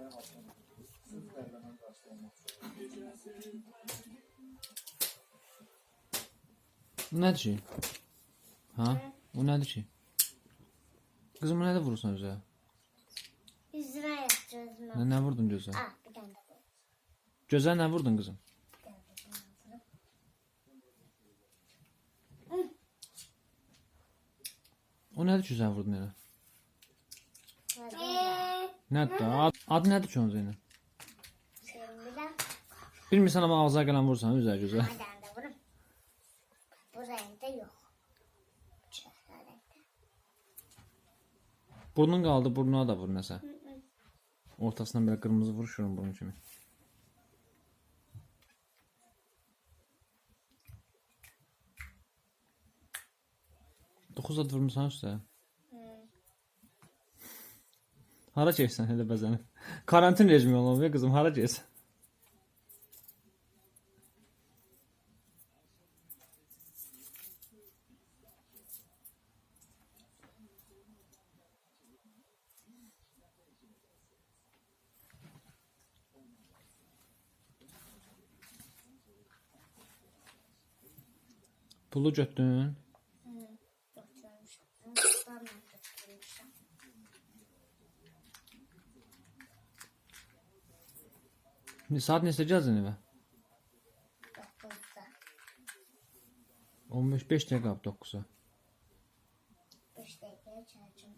ayak atlamak. Sırf derlenen karşı olmak zorunda. Bu nədir ki? Ha? Bu nədir ki? Qızım bu nədir vurursan özə? Yüzüne yapacağız mı? Nə, nə vurdun gözə? Ah bir tane de bu. Gözə nə vurdun yapalım. O nədir ki sən vurdun elə? Nədir? Ad, adı ki onun Zeynə? Şimdi Bilmirsən amma ağza gələn vursan üzə gözə. bir tane de. Bu renkte yok. Şöyle renkte. Burnun qaldı, burnuna da vur nəsə. Ortasından belə qırmızı vur şurun burun kimi. Dokuz ad vurmusan üstə. Hara keçsən elə bəzənib? Karantin rejimi olmalı ya qızım, hara keçsən? Pulu götdün. Saat neçə gəldin evə? Dokuzda. 15 5 dəqiqə qalıb 9-a. Beş dakikaya çağıracağım.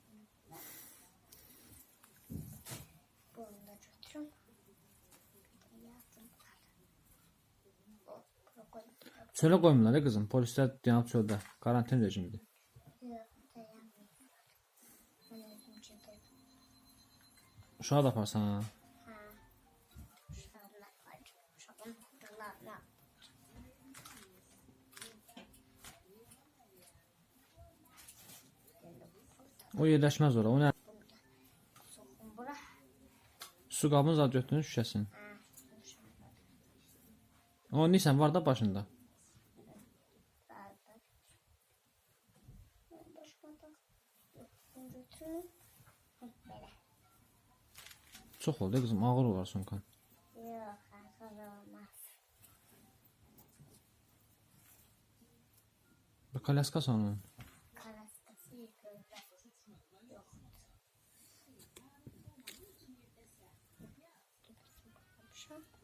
Bunu da götürüm. Çölə qoymurlar ya qızım. Polislər yanıb çöldə. Karantin rejimidir. Yok, dayanmıyor. Ben özüm çekerim. Uşağı da aparsan ha. Ha. Şunlar var. Şunlar. Bunlar ne? O yerləşməz ora. O nə? Su qabını zad götürün şüşəsini. O nisən var da başında. Çox oldu qızım, ağır olar sonkan. Yok, hazır olmaz. Huh?